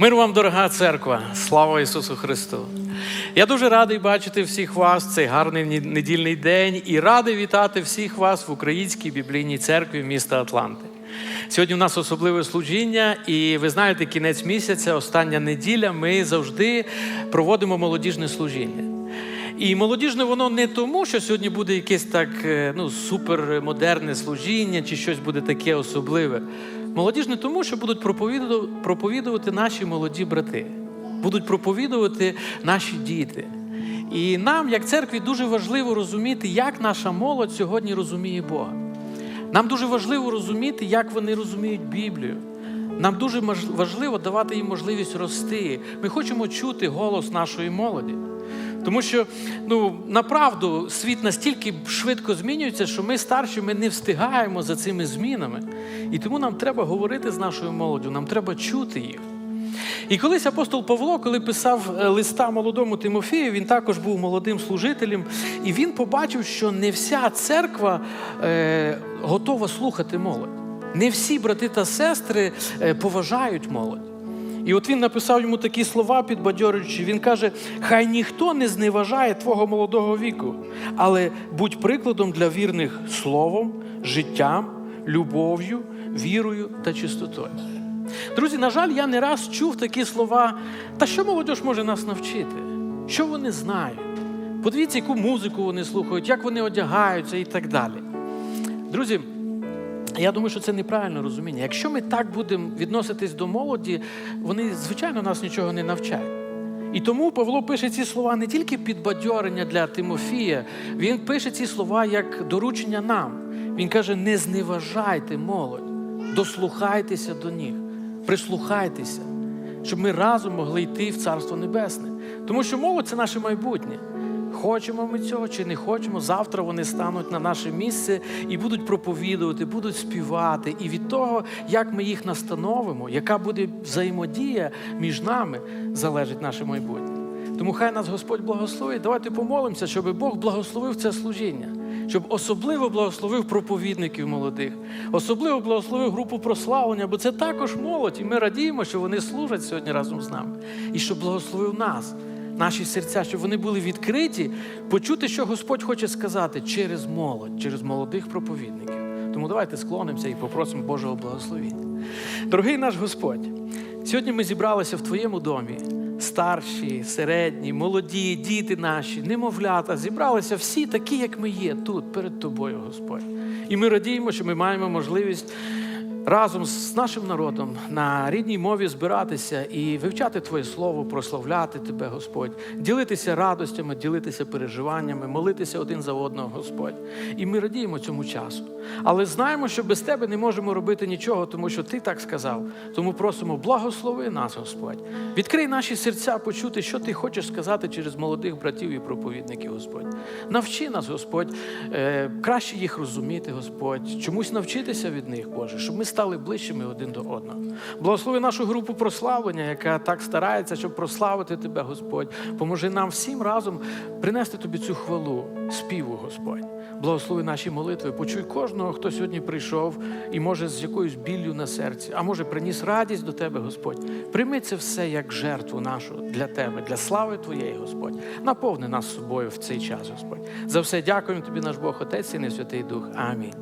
Мир вам, дорога церква, слава Ісусу Христу! Я дуже радий бачити всіх вас в цей гарний недільний день і радий вітати всіх вас в Українській біблійній церкві міста Атланти. Сьогодні у нас особливе служіння, і ви знаєте, кінець місяця, остання неділя, ми завжди проводимо молодіжне служіння. І молодіжне воно не тому, що сьогодні буде якесь так е, ну, супермодерне служіння чи щось буде таке особливе. Молодіжне тому, що будуть проповідувати наші молоді брати, будуть проповідувати наші діти. І нам, як церкві, дуже важливо розуміти, як наша молодь сьогодні розуміє Бога. Нам дуже важливо розуміти, як вони розуміють Біблію. Нам дуже важливо давати їм можливість рости. Ми хочемо чути голос нашої молоді. Тому що ну направду світ настільки швидко змінюється, що ми старші, ми не встигаємо за цими змінами. І тому нам треба говорити з нашою молоддю, нам треба чути їх. І колись апостол Павло, коли писав е, листа молодому Тимофію, він також був молодим служителем, і він побачив, що не вся церква е, готова слухати молодь. Не всі брати та сестри е, поважають молодь. І от він написав йому такі слова, підбадьорюючи. Він каже: хай ніхто не зневажає твого молодого віку, але будь прикладом для вірних словом, життям, любов'ю, вірою та чистотою. Друзі, на жаль, я не раз чув такі слова. Та що молодь може нас навчити? Що вони знають? Подивіться, яку музику вони слухають, як вони одягаються і так далі. Друзі, я думаю, що це неправильне розуміння. Якщо ми так будемо відноситись до молоді, вони, звичайно, нас нічого не навчають. І тому Павло пише ці слова не тільки підбадьорення для Тимофія, він пише ці слова як доручення нам. Він каже: не зневажайте молодь, дослухайтеся до них, прислухайтеся, щоб ми разом могли йти в Царство Небесне. Тому що молодь це наше майбутнє. Хочемо ми цього чи не хочемо, завтра вони стануть на наше місце і будуть проповідувати, будуть співати. І від того, як ми їх настановимо, яка буде взаємодія між нами, залежить наше майбутнє. Тому хай нас Господь благословить. Давайте помолимося, щоб Бог благословив це служіння, щоб особливо благословив проповідників молодих, особливо благословив групу прославлення, бо це також молодь, і ми радіємо, що вони служать сьогодні разом з нами. І щоб благословив нас наші серця, щоб вони були відкриті, почути, що Господь хоче сказати через молодь, через молодих проповідників. Тому давайте склонимося і попросимо Божого благословіння. Дорогий наш Господь, сьогодні ми зібралися в Твоєму домі. Старші, середні, молоді, діти наші, немовлята, зібралися всі такі, як ми є тут, перед Тобою, Господь. І ми радіємо, що ми маємо можливість разом з нашим народом на рідній мові збиратися і вивчати Твоє Слово, прославляти Тебе, Господь, ділитися радостями, ділитися переживаннями, молитися один за одного, Господь. І ми радіємо цьому часу. Але знаємо, що без Тебе не можемо робити нічого, тому що Ти так сказав. Тому просимо, благослови нас, Господь. Відкрий наші серця почути, що Ти хочеш сказати через молодих братів і проповідників, Господь. Навчи нас, Господь, е, краще їх розуміти, Господь, чомусь навчитися від них, Боже, щоб ми стали ближчими один до одного. Благослови нашу групу прославлення, яка так старається, щоб прославити Тебе, Господь. Поможи нам всім разом принести Тобі цю хвалу, співу, Господь. Благослови наші молитви. Почуй кожного, хто сьогодні прийшов і може з якоюсь біллю на серці, а може приніс радість до Тебе, Господь. Прийми це все як жертву нашу для Тебе, для слави Твоєї, Господь. Наповни нас собою в цей час, Господь. За все дякуємо Тобі, наш Бог, Отець і Святий Дух. Амінь.